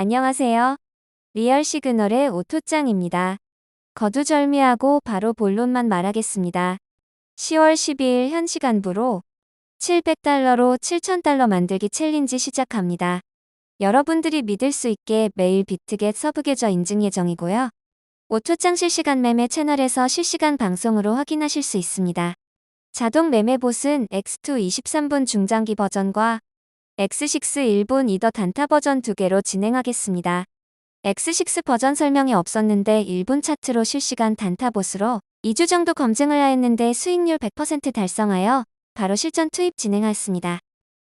안녕하세요. 리얼 시그널의 오토짱입니다. 거두절미하고 바로 본론만 말하겠습니다. 10월 12일 현 시간부로 700달러로 7000달러 만들기 챌린지 시작합니다. 여러분들이 믿을 수 있게 매일 비트겟 서브 계좌 인증 예정이고요. 오토짱 실시간 매매 채널에서 실시간 방송으로 확인하실 수 있습니다. 자동 매매 봇은 X2 23분 중장기 버전과 X6 1분 이더 단타 버전 두 개로 진행하겠습니다. X6 버전 설명이 없었는데 1분 차트로 실시간 단타 봇으로 2주 정도 검증을 하였는데 수익률 100% 달성하여 바로 실전 투입 진행하였습니다.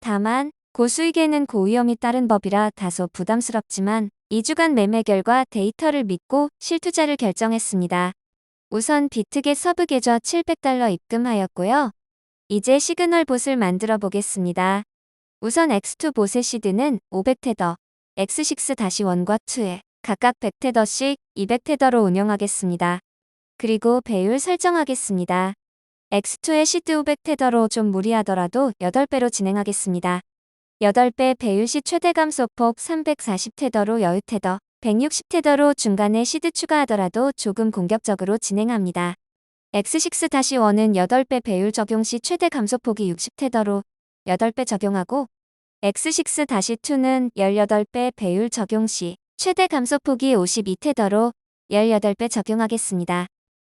다만 고수익에는 고위험이 따른 법이라 다소 부담스럽지만 2주간 매매 결과 데이터를 믿고 실투자를 결정했습니다. 우선 비트겟 서브 계좌 700달러 입금하였고요. 이제 시그널 봇을 만들어 보겠습니다. 우선 X2 봇의 시드는 500테더, X6-1과 2에 각각 100테더씩 200테더로 운영하겠습니다. 그리고 배율 설정하겠습니다. X2의 시드 500테더로 좀 무리하더라도 8배로 진행하겠습니다. 8배 배율 시 최대 감소폭 340테더로 여유 테더, 160테더로 중간에 시드 추가하더라도 조금 공격적으로 진행합니다. X6-1은 8배 배율 적용 시 최대 감소폭이 60테더로 8배 적용하고 X6-2는 18배 배율 적용 시 최대 감소폭이 52테더로 18배 적용하겠습니다.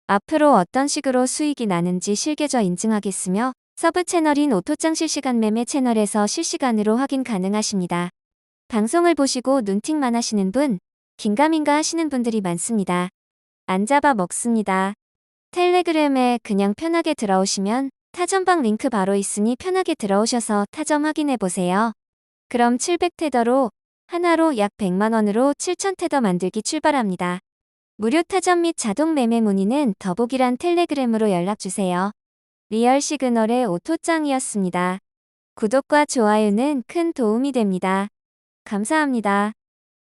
앞으로 어떤 식으로 수익이 나는지 실계좌 인증하겠으며 서브 채널인 오토짱 실시간 매매 채널에서 실시간으로 확인 가능하십니다. 방송을 보시고 눈팅만 하시는 분, 긴가민가 하시는 분들이 많습니다. 안 잡아 먹습니다. 텔레그램에 그냥 편하게 들어오시면 타점방 링크 바로 있으니 편하게 들어오셔서 타점 확인해 보세요. 그럼 700테더로 하나로 약 100만원으로 7000테더 만들기 출발합니다. 무료 타점 및 자동 매매 문의는 더보기란 텔레그램으로 연락주세요. 리얼 시그널의 오토짱이었습니다. 구독과 좋아요는 큰 도움이 됩니다. 감사합니다.